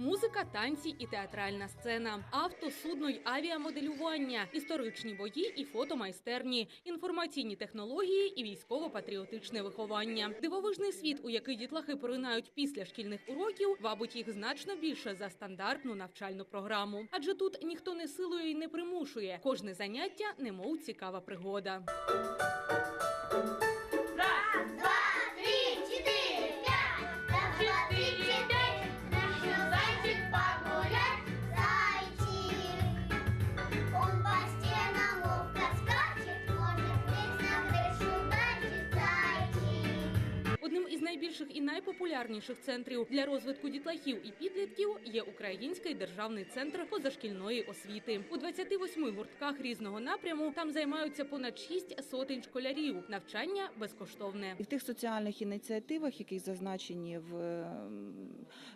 Музика, танці і театральна сцена, авто, судно й авіамоделювання, історичні бої і фотомайстерні, інформаційні технології і військово-патріотичне виховання. Дивовижний світ, у який дітлахи поринають після шкільних уроків, вабить їх значно більше за стандартну навчальну програму. Адже тут ніхто не силує і не примушує. Кожне заняття немов цікава пригода. Найбільших і найпопулярніших центрів для розвитку дітлахів і підлітків є Український державний центр позашкільної освіти. У 28 гуртках різного напряму там займаються понад 6 сотень школярів. Навчання безкоштовне. І в тих соціальних ініціативах, які зазначені в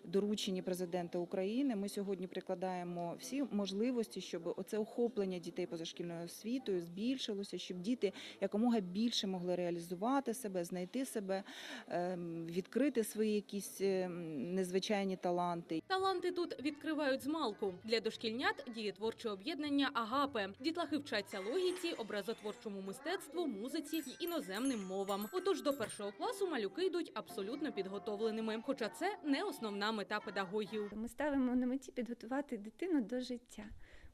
дорученні президента України, ми сьогодні прикладаємо всі можливості, щоб оце охоплення дітей позашкільною освітою збільшилося, щоб діти якомога більше могли реалізувати себе, знайти себе, ем, відкрити свої якісь ем, незвичайні таланти. Таланти тут відкривають змалку. Для дошкільнят діє творче об'єднання Агапе. Дітлахи вчаться логіці, образотворчому мистецтву, музиці й іноземним мовам. Отож, до першого класу малюки йдуть абсолютно підготовленими. Хоча це не основна мета педагогів. Ми ставимо на меті підготувати дитину до життя.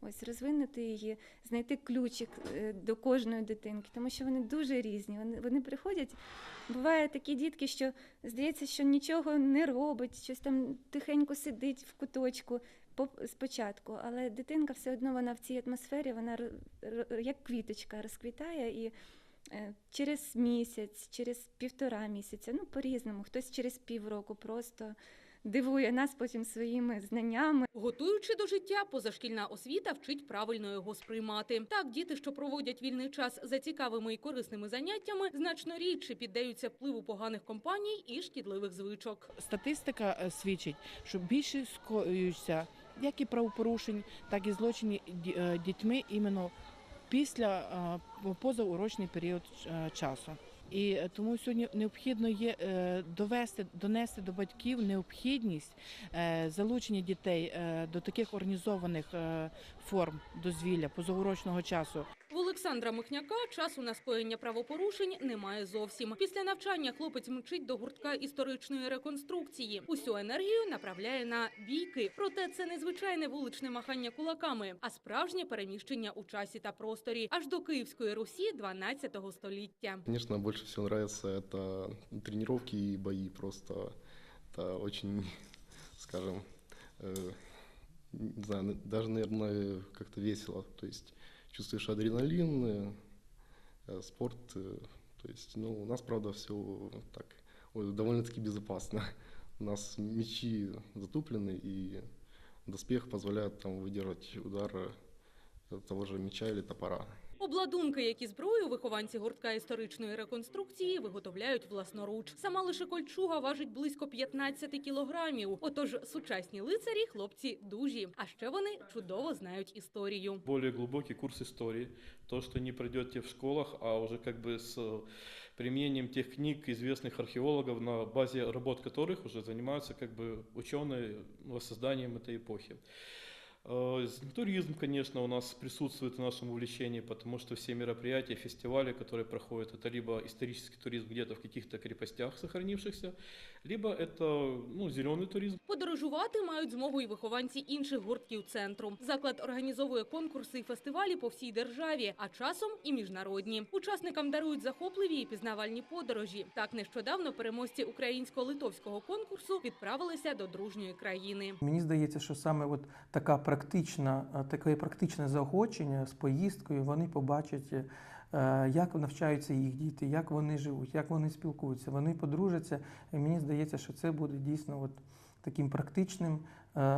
Ось розвинути її, знайти ключик е, до кожної дитинки, тому що вони дуже різні. Вони, вони приходять. Буває такі дітки, що здається, що нічого не робить, щось там тихенько сидить в куточку спочатку, але дитинка все одно вона в цій атмосфері, вона як квіточка розквітає і. е, Через місяць, через півтора місяця, ну по-різному, хтось через півроку просто дивує нас потім своїми знаннями. Готуючи до життя, позашкільна освіта вчить правильно його сприймати. Так, діти, що проводять вільний час за цікавими і корисними заняттями, значно рідше піддаються впливу поганих компаній і шкідливих звичок. Статистика е, свідчить, що більше скоюються як і правопорушень, так і злочинів е, дітьми іменно після е, позаурочний період часу. І е, тому сьогодні необхідно є е, довести, донести до батьків необхідність е, залучення дітей до таких організованих форм дозвілля позаурочного часу. В Олександра Михняка часу на скоєння правопорушень немає зовсім. Після навчання хлопець мчить до гуртка історичної реконструкції. Усю енергію направляє на бійки. Проте це не звичайне вуличне махання кулаками, а справжнє переміщення у часі та просторі аж до Київської Русі 12 століття. Конечно, больше всего нравится это тренировки и бои. Просто это очень, скажем, э, не знаю, на- даже, наверное, как-то весело. То есть чувствуешь адреналин, э, э, спорт. э, То есть, ну, у нас, правда, все так довольно-таки безопасно. У нас мечи затуплены, и доспех позволяет там выдержать удар э, того же меча или топора. Обладунки, як і зброю, вихованці гуртка історичної реконструкції виготовляють власноруч. Сама лише кольчуга важить близько 15 кілограмів. Отож, сучасні лицарі хлопці дужі. А ще вони чудово знають історію. более глубокий курс истории, то, что не пройдете в школах, а уже как бы с э, применением тех книг известных археологов, на базе работ которых уже занимаются как бы ученые воссозданием этой эпохи. Э, Туризм, конечно, у нас присутствует в нашем увлечении, потому что все мероприятия, фестивали, которые проходят, это либо исторический туризм где-то в каких-то крепостях сохранившихся, либо это ну, зеленый туризм, Подорожувати мають змогу і вихованці інших гуртків центру. Заклад організовує конкурси і фестивалі по всій державі, а часом і міжнародні. Учасникам дарують захопливі і пізнавальні подорожі. Так нещодавно переможці українсько-литовського конкурсу відправилися до дружньої країни. Мені здається, що саме от така практична, е, таке практичне заохочення з поїздкою вони побачать, е, як навчаються їх діти, як вони живуть, як вони спілкуються, вони подружаться. І мені здається, що це буде дійсно от таким практичним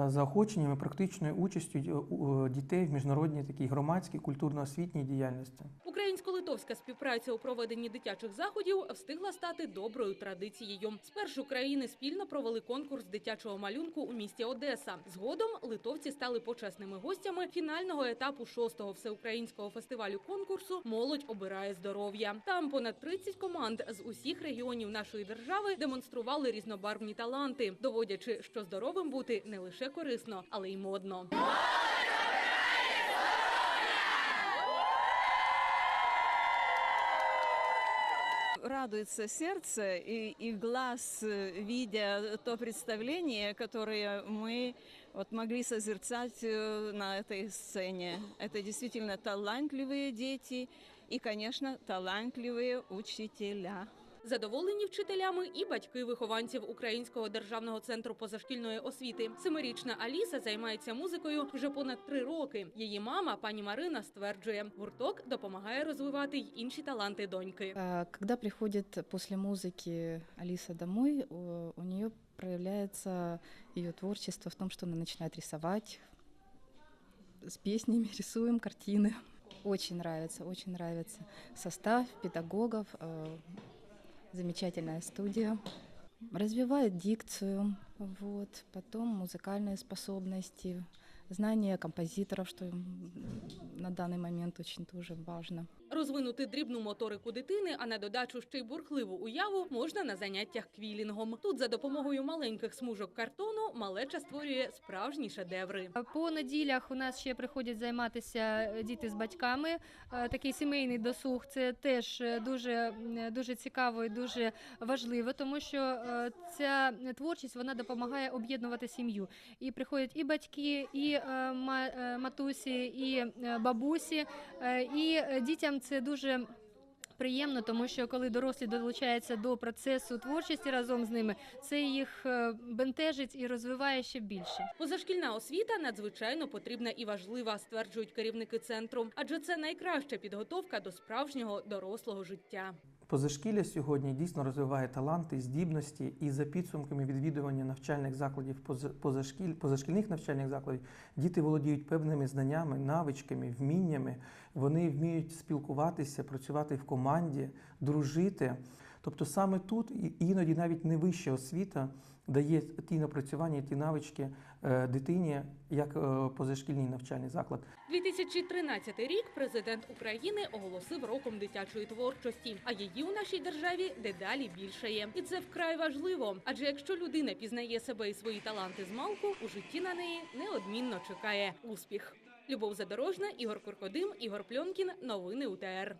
заохоченням і практичною участю е, у- дітей в міжнародній такій громадській культурно-освітній діяльності. Українсько-литовська співпраця у проведенні дитячих заходів встигла стати доброю традицією. Спершу країни спільно провели конкурс дитячого малюнку у місті Одеса. Згодом литовці стали почесними гостями фінального етапу шостого всеукраїнського фестивалю конкурсу Молодь обирає здоров'я. Там понад 30 команд з усіх регіонів нашої держави демонстрували різнобарвні таланти, доводячи, що здоровим бути не лише корисно, але й модно. радуется сердце и, и глаз, э, видя то представление, которое мы вот могли созерцать э, на этой сцене. Это действительно талантливые дети и, конечно, талантливые учителя. Задоволені вчителями і батьки вихованців Українського державного центру позашкільної освіти. Семирічна Аліса займається музикою вже понад три роки. Її мама, пані Марина, стверджує, гурток допомагає розвивати й інші таланти доньки. А, Когда приходит после музыки Алиса домой, у у нее проявляется ее творчество в том, что она начинает рисовать с песнями, рисуем картины. Очень нравится, очень нравится состав педагогов, э, замечательная студия. Развивает дикцию, вот, потом музыкальные способности, знание композиторов, что на данный момент очень тоже важно. Розвинути дрібну моторику дитини, а на додачу ще й бурхливу уяву можна на заняттях квілінгом. Тут за допомогою маленьких смужок картону малеча створює справжні шедеври. По неділях у нас ще приходять займатися діти з батьками. Е, Такий сімейний досуг це теж е, дуже, дуже цікаво і дуже важливо, тому що е, ця творчість вона допомагає об'єднувати сім'ю. І приходять і батьки, і е, е, матусі, і е, бабусі, е, і е, це дуже. Приємно, тому що коли дорослі долучаються до процесу творчості разом з ними, це їх е, бентежить і розвиває ще більше. Позашкільна освіта надзвичайно потрібна і важлива, стверджують керівники центру, адже це найкраща підготовка до справжнього дорослого життя. Позашкілля сьогодні дійсно розвиває таланти, здібності, і за підсумками відвідування навчальних закладів поза- позашкіль, позашкільних навчальних закладів діти володіють певними знаннями, навичками, вміннями. Вони вміють спілкуватися, працювати в команді, дружити. Тобто саме тут іноді навіть не вища освіта дає ті напрацювання, ті навички е, дитині, як е, позашкільний навчальний заклад. 2013 рік президент України оголосив роком дитячої творчості, а її у нашій державі дедалі більшає. І це вкрай важливо. Адже якщо людина пізнає себе і свої таланти з малку, у житті на неї неодмінно чекає успіх. Любов Задорожна, Ігор Куркодим, Ігор Пльонкін. Новини УТР.